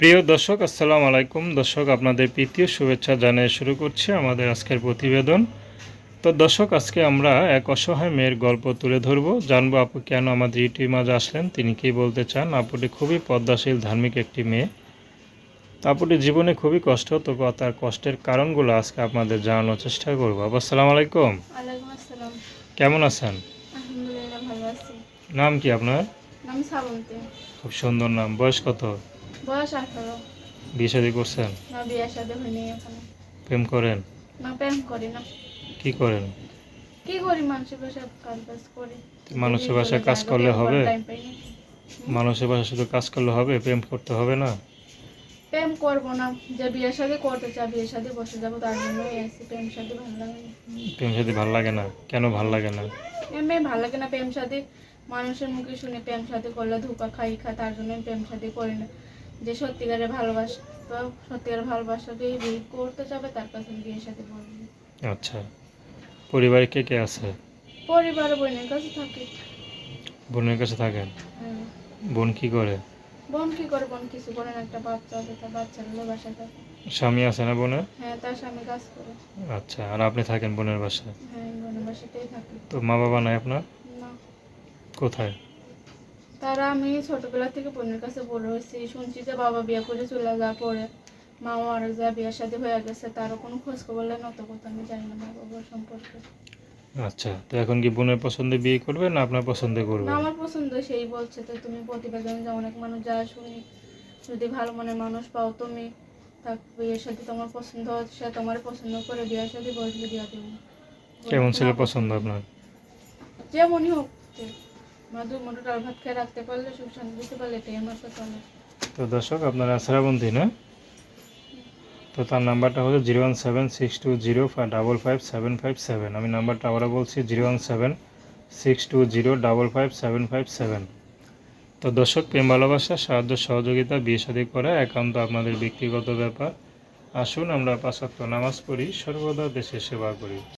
প্রিয় দর্শক আসসালামু আলাইকুম। দর্শক আপনাদের প্রীতীয় শুভেচ্ছা জানিয়ে শুরু করছি আমাদের আজকের প্রতিবেদন। তো দর্শক আজকে আমরা এক অসহায় মেয়ের গল্প তুলে ধরব। জানব আপু কেন আমাদের ইউটিউব মাঝে আসলেন? তিনি কি বলতে চান? আপুটি খুবই পদ্মাশীল ধার্মিক একটি মেয়ে। তো আপুটি জীবনে খুবই কষ্ট তো তার কষ্টের কারণগুলো আজকে আপনাদের জানানোর চেষ্টা করব। আপু আসসালামু আলাইকুম। কেমন আছেন? নাম কি আপনার? খুব সুন্দর নাম। বয়স কত? বয়স আঠারো। বিয়ে শাদী করছেন? না বিয়ের সাথে হয়নি এখনও। প্রেম করেন? না প্রেম করি না। কি করেন? কি করি মানুষের বাসায় কাজ বাজ করি মানুষের বাসায় কাজ করলে হবে? মানুষের বাসায় শুধু কাজ করলে হবে? প্রেম করতে হবে না? প্রেম করব না। যে বিয়ের সাথে করতে চাই বিয়ের সাথে বসে যাব তার জন্যই আসি প্রেম সাথে ভালো লাগে না। প্রেম সাথে ভালো লাগে না? কেন ভালো লাগে না? এমনি ভালো লাগে না প্রেম সাথে মানুষের মুখে শুনে প্রেম সাথে করলে ধোকা খাই খা তার জন্য প্রেম সাথে করি না। যে সত্যিকারের ভালোবাসা বা সত্যিকারের ভালোবাসাকে বিয়ে করতে চাবে তার কাছে বিয়ের সাথে বলব। আচ্ছা। পরিবারে কে কে আছে? পরিবার বোনের কাছে থাকে। বোনের কাছে থাকেন হ্যাঁ। বোন কি করে? বোন কি করে? বোন কিছু করে না একটা বাচ্চা আছে তার বাচ্চা হলো বাসায় থাকে। স্বামী আছে না বোনের? হ্যাঁ তার স্বামী কাজ করে। আচ্ছা আর আপনি থাকেন বোনের বাসায়? হ্যাঁ বোনের বাসাতেই থাকি। তো মা বাবা নাই আপনার? না। কোথায়? তারা আমি ছোটবেলা থেকে বোনের কাছে বড় হয়েছি শুনছি যে বাবা বিয়ে করে চলে যাওয়ার পরে মা আর যা বিয়ের সাথে হয়ে গেছে তারও কোনো খোঁজ খবর নেই নত কথা আমি জানি না মা বাবার সম্পর্কে। আচ্ছা তো এখন কি বোনের পছন্দে বিয়ে করবেন না আপনার পছন্দে না আমার পছন্দ সেই বলছে তো তুমি প্রতিবেদনে যে অনেক মানুষ যা শুনি যদি ভালো মনের মানুষ পাও তুমি তার বিয়ের সাথে তোমার পছন্দ সে তোমার পছন্দ করে বিয়ের সাথে বসলে বিয়ে দেবো। কেমন ছেলে পছন্দ আপনার? যেমনই হোক তো দর্শক, আপনার শ্রাবন্তী না তো তার নাম্বারটা হলো zero one seven six two zero double five seven five seven. আমি নাম্বারটা আবারও বলছি, zero one seven six two zero double five seven five seven. তো দর্শক, প্রেম, ভালোবাসা, সাহায্য, সহযোগিতা, বিয়ে শাদী করা একান্ত আপনাদের ব্যক্তিগত ব্যাপার। আসুন, আমরা পাঁচাত্য নামাজ পড়ি, সর্বদা দেশের সেবা করি।